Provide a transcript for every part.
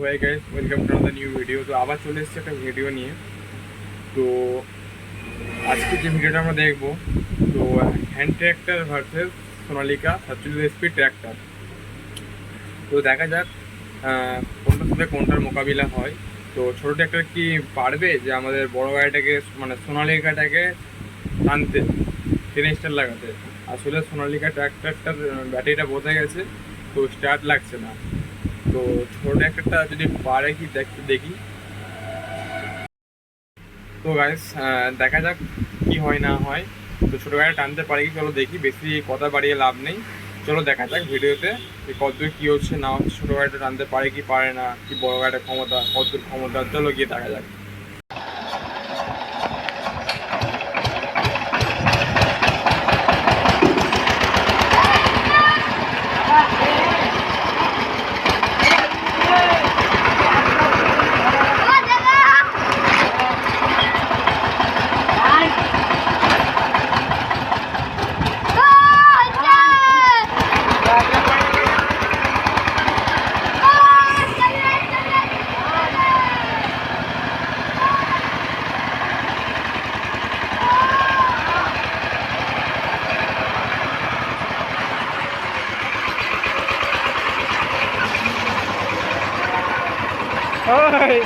হয়ে guys welcome to another new video তো আবার চলে এসেছে একটা ভিডিও নিয়ে। তো আজকে যে ভিডিওটা আমরা দেখব, তো হ্যান্ড ট্র্যাক্টর ভার্সেস সোনালিকা সাতচল্লিশ এসপি ট্র্যাক্টর তো দেখা যাক কোনটার সাথে কোনটার মোকাবিলা হয়। তো ছোটো ট্র্যাক্টর কি পারবে যে আমাদের বড় গাড়িটাকে মানে সোনালিকাটাকে টানতে টেনে স্টার লাগাতে? আসলে সোনালিকা ট্র্যাক্টরটার ব্যাটারিটা বোঝা গেছে। তো স্টার্ট লাগছে না। তো ছোট একটা যদি পারে কি দেখতে দেখি। তো গাইস দেখা যাক কি হয় না হয়। তো ছোটো গাড়ি টানতে পারে কি, চলো দেখি। বেশি কথা বাড়িয়ে লাভ নেই। চলো দেখা যাক ভিডিওতে কতদূর কী হচ্ছে, না হচ্ছে ছোটো গাড়িটা টানতে পারে কি, পারে না, কি বড় গাড়িটার ক্ষমতা, কতদূর ক্ষমতা, চলো গিয়ে দেখা যাক।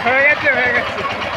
হয়ে গেছে হয়ে গেছে।